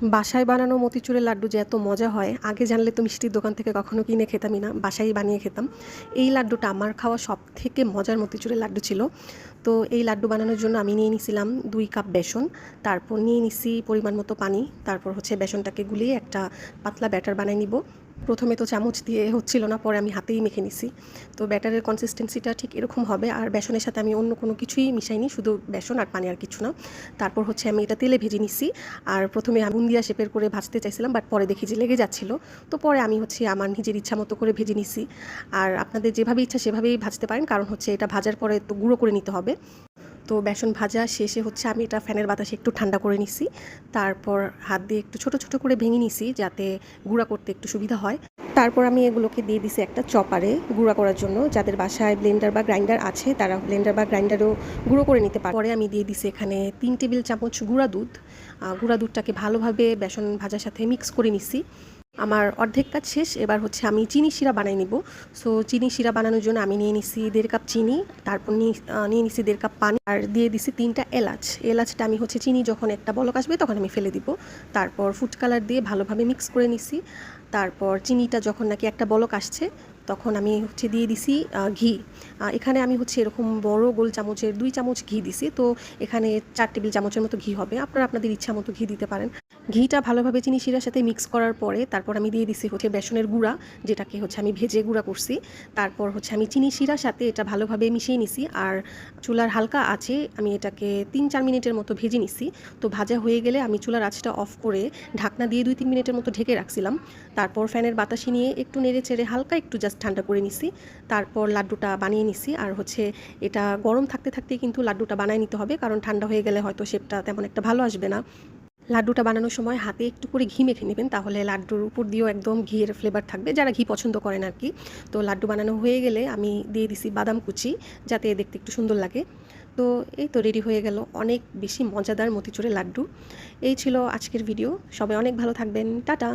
বাসায় বানানো মতিচুরের লাড্ডু যে এত মজা হয়, আগে জানলে তো মিষ্টির দোকান থেকে কখনো কিনে খেতামই না বাসায় বানিয়ে খেতাম। এই লাড্ডুটা আমার খাওয়া সব থেকে মজার মতিচুরের লাড্ডু ছিল। তো এই লাড্ডু বানানোর জন্য আমি নিয়ে নিছিলাম দুই কাপ বেসন, তারপর নিয়ে নিছি পরিমাণ মতো পানি, তারপর হচ্ছে বেসনটাকে গুলিয়ে একটা পাতলা ব্যাটার বানিয়ে নিব। প্রথমে তো চামচ দিয়ে হচ্ছিল না, পরে আমি হাতেই মেখে নিছি। তো ব্যাটারের কনসিস্টেন্সিটা ঠিক এরকম হবে, আর বেসনের সাথে আমি অন্য কোনো কিছুই মিশাইনি, শুধু বেসন আর পানি আর কিছু না। তারপর হচ্ছে আমি এটা তেলে ভেজে নিছি, আর প্রথমে আমি বুন্দিয়া শেপের করে ভাজতে চাইছিলাম বাট পরে দেখি যে লেগে যাচ্ছিল। তো পরে আমি হচ্ছে আমার নিজের ইচ্ছা মতো করে ভেজে নিছি। আর আপনাদের যেভাবে ইচ্ছা সেভাবেই ভাজতে পারেন, কারণ হচ্ছে এটা ভাজার পরে তো গুঁড়ো করে নিতে হবে। তো বেসন ভাজা শেষে হচ্ছে আমি এটা ফ্যানের বাতাসে একটু ঠান্ডা করে নিছি। তারপর হাত দিয়ে একটু ছোট ছোট করে ভেঙে নিছি যাতে গুঁড়া করতে একটু সুবিধা হয়। তারপর আমি এগুলোকে দিয়ে দিছি একটা চপারে গুঁড়া করার জন্য। যাদের বাসায় ব্লেন্ডার বা গ্রাইন্ডার আছে, তারা ব্লেন্ডার বা গ্রাইন্ডারও গুঁড়ো করে নিতে পারে। পরে আমি দিয়ে দিছি এখানে তিন টেবিল চামচ গুঁড়া দুধ। গুঁড়া দুধটাকে ভালোভাবে বেসন ভাজার সাথে মিক্স করে নিছি। আমার অর্ধেক কাজ শেষ, এবার হচ্ছে আমি চিনি শিরা বানাই নিব। সো চিনি শিরা বানানোর জন্য আমি নিয়ে নিছি দেড় কাপ চিনি, তারপর নিয়ে নিছি দেড় কাপ পানি, আর দিয়ে দিছি তিনটা এলাচ। এলাচটা আমি হচ্ছে চিনি যখন একটা বলক আসবে তখন আমি ফেলে দিব। তারপর ফুড কালার দিয়ে ভালোভাবে মিক্স করে নিছি। তারপর চিনিটা যখন নাকি একটা বলক আসছে, তখন আমি হচ্ছে দিয়ে দিছি ঘি। এখানে আমি হচ্ছে এরকম বড় গোল চামচের দুই চামচ ঘি দিছি, তো এখানে চার টেবিল চামচের মতো ঘি হবে। আপনারা আপনাদের ইচ্ছা মতো ঘি দিতে পারেন। ঘিটা ভালোভাবে চিনি শিরার সাথে মিক্স করার পরে তারপর আমি দিয়ে দিছি হচ্ছে বেসনের গুঁড়া, যেটাকে হচ্ছে আমি ভেজে গুঁড়া করছি। তারপর হচ্ছে আমি চিনি শিরার সাথে এটা ভালোভাবে মিশিয়ে নিছি, আর চুলার হালকা আছে আমি এটাকে তিন চার মিনিটের মতো ভেজে নিছি। তো ভাজা হয়ে গেলে আমি চুলার আঁচটা অফ করে ঢাকনা দিয়ে দুই তিন মিনিটের মতো ঢেকে রাখছিলাম। তারপর ফ্যানের বাতাসি নিয়ে একটু নেড়ে চেড়ে হালকা একটু জাস্ট ঠান্ডা করে নিছি। তারপর লাড্ডুটা বানিয়ে নিছি। আর হচ্ছে এটা গরম থাকতে থাকতে কিন্তু লাড্ডুটা বানিয়ে নিতে হবে, কারণ ঠান্ডা হয়ে গেলে হয়তো শেপটা তেমন একটা ভালো আসবে না। লাড্ডুটা বানানোর সময় হাতে একটু করে ঘি মেখে নেবেন, তাহলে লাড্ডুর উপর দিয়েও একদম ঘিয়ের ফ্লেভার থাকবে। যারা ঘি পছন্দ করেন আর কি। তো লাড্ডু বানানো হয়ে গেলে আমি দিয়ে দিছি বাদাম কুচি, যাতে দেখতে একটু সুন্দর লাগে। তো এই তো রেডি হয়ে গেল অনেক বেশি মজাদার মতিচুরের লাড্ডু। এই ছিল আজকের ভিডিও সবাই অনেক ভালো থাকবেন। টাটা!